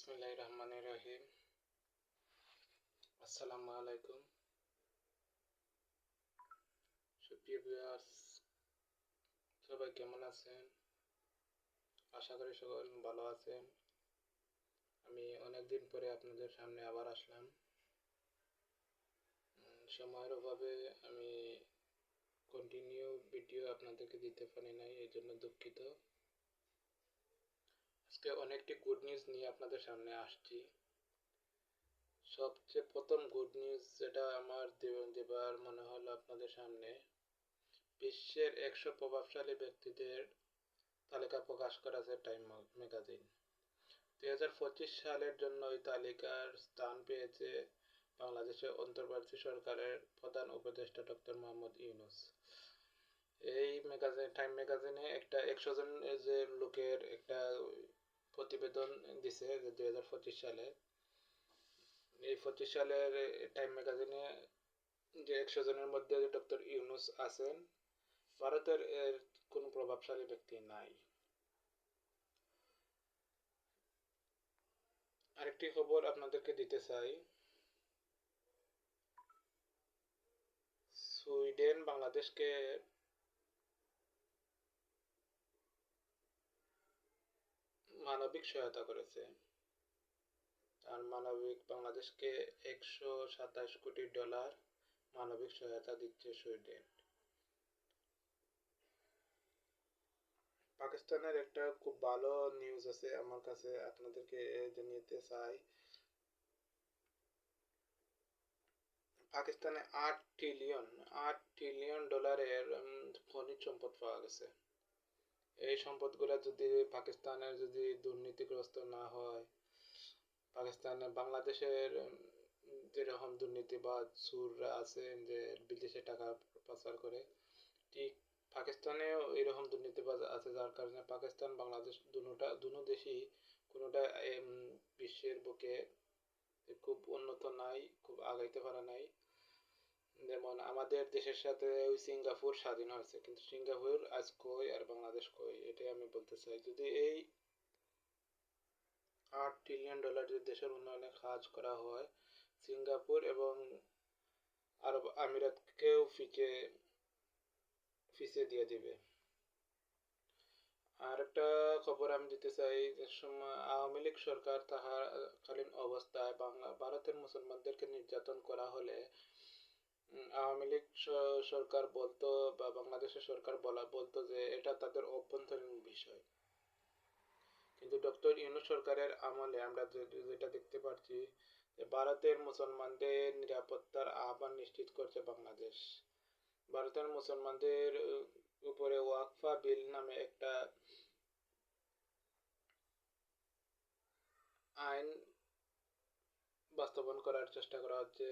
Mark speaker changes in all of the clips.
Speaker 1: রহমান রহিম। আসসালামু আলাইকুম সুপ্রিয় ভিউয়ার্স সবাই কেমন আছেন? আশা করি সকল ভালো আছেন। আমি অনেকদিন পরে আপনাদের সামনে আবার আসলাম। সময়ের অভাবে আমি কন্টিনিউ ভিডিও আপনাদেরকে দিতে পারি নাই এই জন্য দুঃখিত। আজকে অনেকটি গুড নিউজ নিয়ে আপনাদের সামনে আসছি। সবচেয়ে প্রথম গুড নিউজ যেটা আমার দেবার মনে হলো আপনাদের সামনে, বিশ্বের একশো প্রভাবশালী ব্যক্তিদের তালিকা প্রকাশ করেছে টাইম ম্যাগাজিন দুই হাজার পঁচিশ সালের জন্য ওই তালিকার স্থান পেয়েছে বাংলাদেশের অন্তর্বর্তী সরকারের প্রধান উপদেষ্টা ডক্টর মোহাম্মদ ইউনুস। এই ম্যাগাজিন টাইম ম্যাগাজিনে একটা একশো জন যে লোকের একটা প্রতিবেদন দিছে যে দুই হাজার পঁচিশ সালে। এই পঁচিশ সালের টাইম ম্যাগাজিনে যে একশো জনের মধ্যে ডক্টর ইউনুস আছেন, ভারতের এর কোনো প্রভাবশালী ব্যক্তি নাই। আরেকটি খবর আপনাদেরকে দিতে চাই। সুইডেন বাংলাদেশকে মানবিক সহায়তা করেছে। আর মানবিক বাংলাদেশকে একশো সাতাশ কোটি ডলার মানবিক সহায়তা দিচ্ছে সুইডেন। পাকিস্তানের একটা খুব ভালো নিউজ আছে আমার কাছে, আপনাদেরকে জানিয়েতে চাই। পাকিস্তানে আট ট্রিলিয়ন আট ট্রিলিয়ন ডলারের খনিজ সম্পদ পাওয়া গেছে। এই সম্পদগুলো যদি পাকিস্তানের যদি দুর্নীতিগ্রস্ত না হয় পাকিস্তানে বাংলাদেশের যেরকম দুর্নীতিবাদ সুররা আছে যে বিদেশে টাকা পাচার করে, ঠিক পাকিস্তানেও এরকম দুর্নীতিবাজ আছে যার কারণে পাকিস্তান, বাংলাদেশ দুটা, দুনো দেশই কোনোটা বিশ্বের বুকে খুব উন্নত নাই, খুব আগাইতে পারা নাই। যেমন আমাদের দেশের সাথে ওই সিঙ্গাপুর স্বাধীন হয়েছে, কিন্তু সিঙ্গাপুর আজ কই আর বাংলাদেশ কই, এটাই আমি বলতে চাই, যদি এই আট ট্রিলিয়ন ডলার যদি দেশের উন্নয়নে কাজ করা হয়, সিঙ্গাপুর এবং আরব আমিরাতকেও ফিকে ফিসে দিয়ে দিবে। আর একটা খবর আমি দিতে চাই, যে সময় আওয়ামী লীগ সরকার তাহাকালীন অবস্থায় বাংলা ভারতের মুসলমানদেরকে নির্যাতন করা হলে আওয়ামী লীগ সরকার বলতো বা বাংলাদেশের সরকার বলা, বলতো যে এটা তাদের অভ্যন্তরীণ বিষয়। কিন্তু ডক্টর ইউনুস সরকারের আমলে আমরা যেটা দেখতে পাচ্ছি ভারতের মুসলমানদের নিরাপত্তার আহ্বান নিশ্চিত করছে বাংলাদেশ। ভারতের মুসলমানদের উপরে ওয়াকফা বিল নামে একটা আইন বাস্তবায়ন করার চেষ্টা করা হচ্ছে,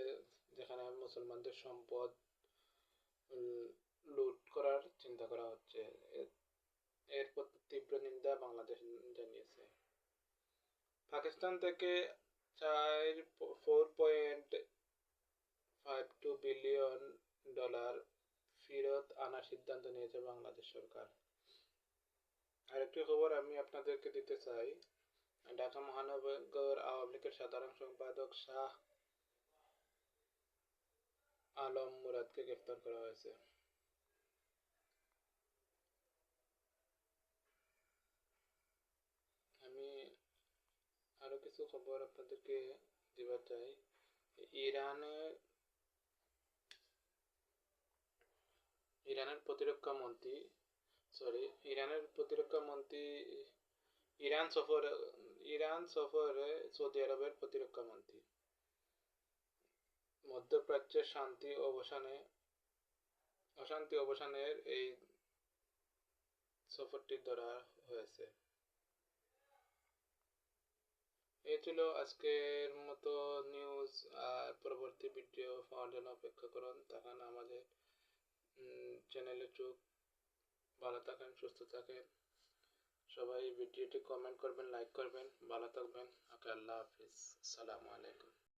Speaker 1: যেখানে মুসলমানদের সম্পদ লুট করার চিন্তা করা হচ্ছে। এর তীব্র নিন্দা বাংলাদেশ জানিয়েছে। পাকিস্তান থেকে চার four point five two billion dollar ফেরত আনার সিদ্ধান্ত নিয়েছে বাংলাদেশ সরকার। আরেকটি খবর আমি আপনাদেরকে দিতে চাই। ঢাকা মহানগর আওয়ামী লীগের সাধারণ সম্পাদক শাহ আলম মুরাদকে গ্রেফতার করা হয়েছে আমি আরও কিছু খবর আপনাদেরকে দিবার চাই ইরানে ইরানের প্রতিরক্ষা মন্ত্রী সরি ইরানের প্রতিরক্ষা মন্ত্রী ইরান সফরে ইরান সফরে সৌদি আরবের প্রতিরক্ষা মন্ত্রী। মধ্যপ্রাচ্যের শান্তি অবসানে, অশান্তি অবসানের এই সফরটি ধরা হয়েছে। এই ছিল আজকের মতো নিউজ আর পরবর্তী ভিডিও পাওয়ার জন্য অপেক্ষা করুন। তখন আমাদের চ্যানেলে চোখ ভালো থাকেন, সুস্থ থাকেন। সবাই ভিডিওটি কমেন্ট করবেন লাইক করবেন ভালো থাকবেন। ওকে আল্লাহ হাফিজ। আসসালামু আলাইকুম।